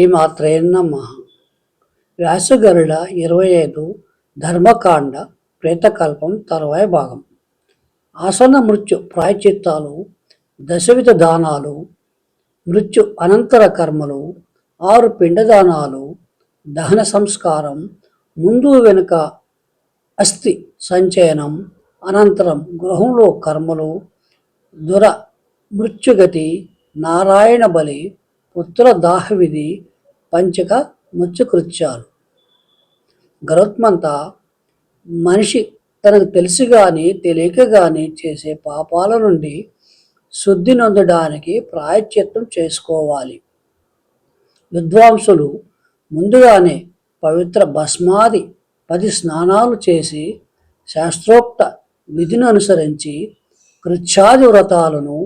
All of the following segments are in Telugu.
శ్రీమాత్రే నమ వ్యాసగరుడ ఇరవై ఐదు ధర్మకాండ ప్రేతకల్పం తర్వాయి భాగం. ఆసన్న మృత్యు ప్రాయచిత్తాలు దశవిధ దానాలు మృత్యు అనంతర కర్మలు ఆరు పిండదానాలు దహన సంస్కారం ముందు వెనుక అస్థి సంచయనం అనంతరం గృహంలో కర్మలు దుర మృత్యుగతి నారాయణ బలి పుత్ర దాహవిధి పంచక ముచ్చుకృత్యాలు. గరుత్మంతా మనిషి తనకు తెలిసి కానీ తెలియక కానీ చేసే పాపాల నుండి శుద్ధి నొందడానికి ప్రాయశ్చిత్తం చేసుకోవాలి. విద్వాంసులు ముందుగానే పవిత్ర భస్మాది పది స్నానాలు చేసి శాస్త్రోక్త విధిని అనుసరించి కృచ్ఛాది వ్రతాలను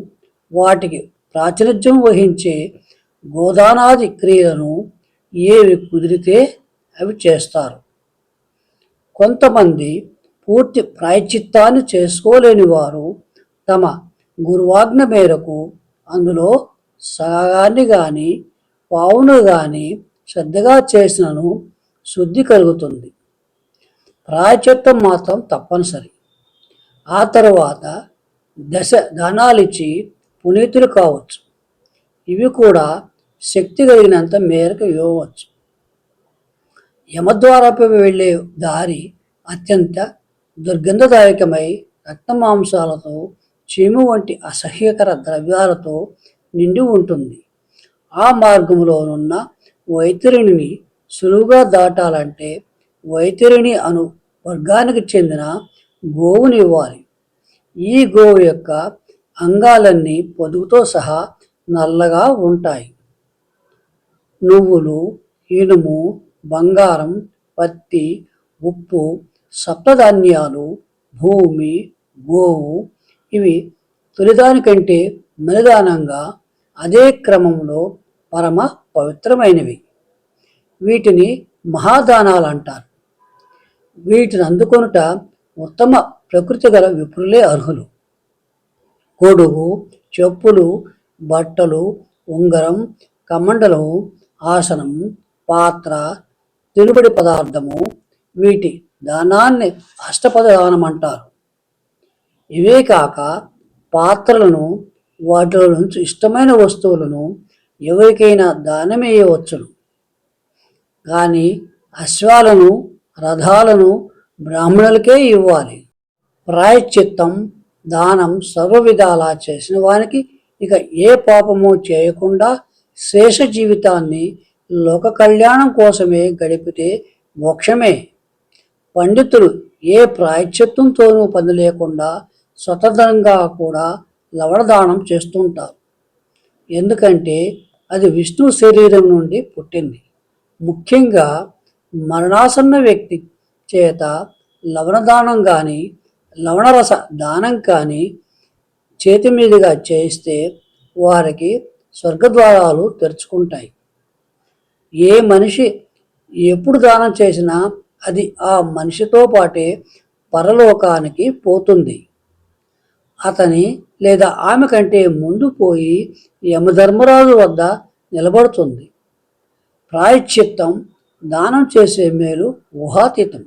వాటికి ప్రాతినిధ్యం వహించే గోదానాది క్రియలను ఏవి కుదిరితే అవి చేస్తారు. కొంతమంది పూర్తి ప్రాయచిత్తాన్ని చేసుకోలేని వారు తమ గురువాజ్ఞ మేరకు అందులో సగాన్ని కానీ పావును కానీ శ్రద్ధగా చేసినను శుద్ధి కలుగుతుంది. ప్రాయచిత్తం మాత్రం తప్పనిసరి. ఆ తర్వాత దశ దానాలిచ్చి పునీతులు కావచ్చు. ఇవి కూడా శక్తి కలిగినంత మేరకు ఇవ్వవచ్చు. యమద్వారపై వెళ్ళే దారి అత్యంత దుర్గంధదాయకమై రక్తమాంసాలతో చీము వంటి అసహ్యకర ద్రవ్యాలతో నిండి ఉంటుంది. ఆ మార్గంలోనున్న వైతరిణిని సులువుగా దాటాలంటే వైతరిణి అను వర్గానికి చెందిన గోవుని ఇవ్వాలి. ఈ గోవు యొక్క అంగాలన్నీ పొదుగుతో సహా నల్లగా ఉంటాయి. నువ్వులు ఇనుము బంగారం పత్తి ఉప్పు సప్తధాన్యాలు భూమి గోవు ఇవి తొలిదానికంటే మెలిదానంగా అదే క్రమంలో పరమ పవిత్రమైనవి. వీటిని మహాదానాలు అంటారు వీటిని అందుకొనుట ఉత్తమ ప్రకృతి గల విపులే అర్హులు. గొడుగు చెప్పులు బట్టలు ఉంగరం కమండలం ఆసనం పాత్ర తిరుబడి పదార్థము వీటి దానాన్ని అష్టపద దానం అంటారు ఇవే కాక పాత్రలను వాటిలో నుంచి ఇష్టమైన వస్తువులను ఎవరికైనా దానమేయవచ్చును. కానీ అశ్వాలను రథాలను బ్రాహ్మణులకే ఇవ్వాలి. ప్రాయశ్చిత్తం దానం సర్వ విధాలా చేసిన వానికి ఇక ఏ పాపము చేయకుండా శేష జీవితాన్ని లోక కళ్యాణం కోసమే గడిపితే మోక్షమే. పండితులు ఏ ప్రాయశ్చిత్తంతోనూ పని లేకుండా స్వతంత్రంగా కూడా లవణదానం చేస్తుంటారు. ఎందుకంటే అది విష్ణు శరీరం నుండి పుట్టింది. ముఖ్యంగా మరణాసన్న వ్యక్తి చేత లవణదానం కానీ లవణరస దానం కానీ చేతి మీదుగా చేయిస్తే వారికి స్వర్గద్వారాలు తెరుచుకుంటాయి. ఏ మనిషి ఎప్పుడు దానం చేసినా అది ఆ మనిషితో పాటే పరలోకానికి పోతుంది. అతని లేదా ఆమె కంటే ముందు పోయి యమధర్మరాజు వద్ద నిలబడుతుంది. ప్రాయశ్చిత్తం దానం చేసే మేలు ఊహాతీతం.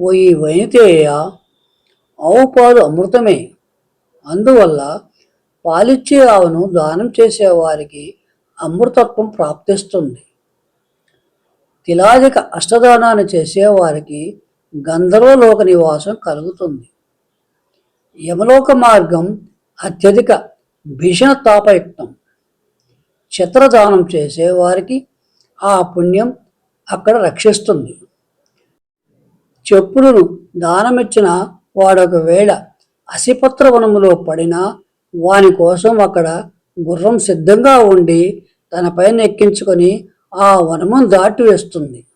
ఓ ఈ వైనితేయ ఆవు పాలు అమృతమే. అందువల్ల పాలిచ్చే ఆవును దానం చేసేవారికి అమృతత్వం ప్రాప్తిస్తుంది. తిలాదిక అష్టదానాన్ని చేసేవారికి గంధర్వలోక నివాసం కలుగుతుంది. యమలోక మార్గం అత్యధిక భీషణ తాపయుక్తం. చిత్రదానం చేసేవారికి ఆ పుణ్యం అక్కడ రక్షిస్తుంది. చెప్పులను దానమిచ్చిన వాడొక వేళ అసిపత్ర వనములో పడినా వాని కోసం అక్కడ గుర్రం సిద్ధంగా ఉండి తన పైన ఎక్కించుకొని ఆ వనము దాటివేస్తుంది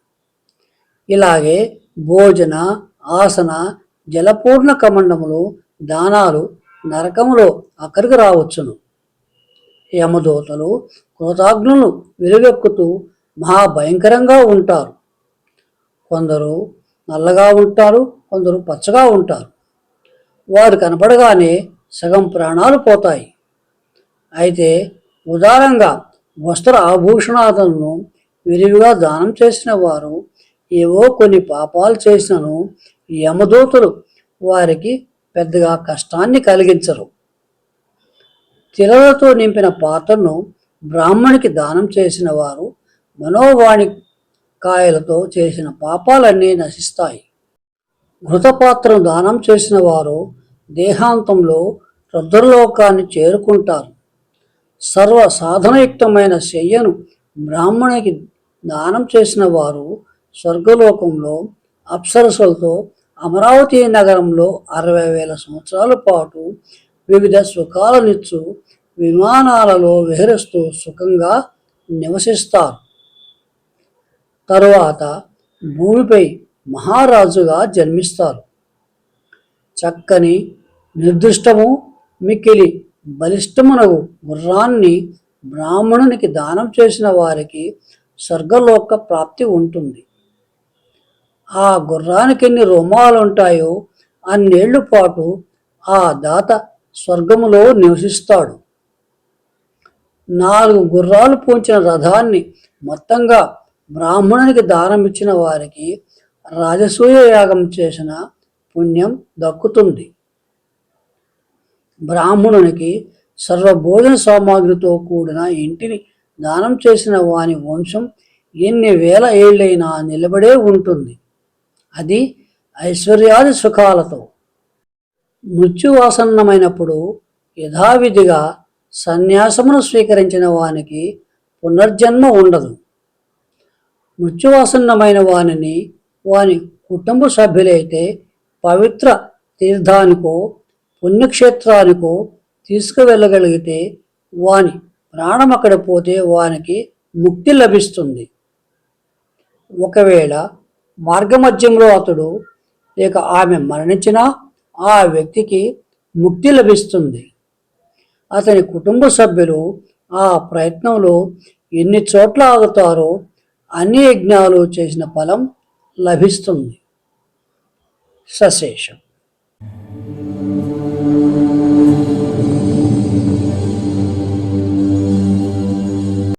ఇలాగే భోజన ఆసన జలపూర్ణ కమండములు దానాలు నరకములో అక్కడికి రావచ్చును. యమదూతలు కృతాగ్నులు వెలుగెక్కుతూ మహాభయంకరంగా ఉంటారు. కొందరు నల్లగా ఉంటారు కొందరు పచ్చగా ఉంటారు. వారు కనపడగానే సగం ప్రాణాలు పోతాయి. అయితే ఉదారంగా వస్త్ర ఆభూషణాదులను విరివిగా దానం చేసిన వారు ఏవో కొన్ని పాపాలు చేసినను యమదూతలు వారికి పెద్దగా కష్టాన్ని కలిగించరు. తిలలతో నింపిన పాత్రను బ్రాహ్మణికి దానం చేసిన వారు మనోవాణి కాయలతో చేసిన పాపాలన్నీ నశిస్తాయి. ఘృతపాత్రను దానం చేసిన వారు దేహాంతంలో రుద్రలోకాన్ని చేరుకుంటారు. సర్వ సాధనయుక్తమైన శయ్యను బ్రాహ్మణికి దానం చేసిన వారు స్వర్గలోకంలో అప్సరసులతో అమరావతి నగరంలో అరవై వేల సంవత్సరాల పాటు వివిధ సుఖాలనిచ్చు విమానాలలో విహరిస్తూ సుఖంగా నివసిస్తారు. తరువాత భూమిపై మహారాజుగా జన్మిస్తారు. చక్కని నిర్దిష్టము మిక్కిలి బలిష్టమునగు గుర్రాన్ని బ్రాహ్మణునికి దానం చేసిన వారికి స్వర్గలోక ప్రాప్తి ఉంటుంది. ఆ గుర్రానికి ఎన్ని రోమాలు ఉంటాయో అన్నేళ్ళ పాటు ఆ దాత స్వర్గములో నివసిస్తాడు. నాలుగు గుర్రాలు పూంచిన రథాన్ని మొత్తంగా బ్రాహ్మణునికి దానం ఇచ్చిన వారికి రాజసూయ యాగం చేసిన పుణ్యం దక్కుతుంది. బ్రాహ్మణునికి సర్వభోజన సామాగ్రితో కూడిన ఇంటిని దానం చేసిన వాని వంశం ఎన్ని వేల ఏళ్ళైనా నిలబడే ఉంటుంది. అది ఐశ్వర్యాది సుఖాలతో. మృత్యువాసన్నమైనప్పుడు యథావిధిగా సన్యాసమును స్వీకరించిన వానికి పునర్జన్మ ఉండదు. మృత్యువాసన్నమైన వానిని వాని కుటుంబ సభ్యులైతే పవిత్ర తీర్థానికో పుణ్యక్షేత్రానికో తీసుకువెళ్ళగలిగితే వాని ప్రాణం అక్కడ పోతే వానికి ముక్తి లభిస్తుంది. ఒకవేళ మార్గమధ్యంలో అతడు లేక ఆమె మరణించినా ఆ వ్యక్తికి ముక్తి లభిస్తుంది. అతని కుటుంబ సభ్యులు ఆ ప్రయత్నంలో ఎన్ని చోట్ల ఆగుతారో అన్ని యజ్ఞాలు చేసిన ఫలం లభిస్తుంది. సశేషం.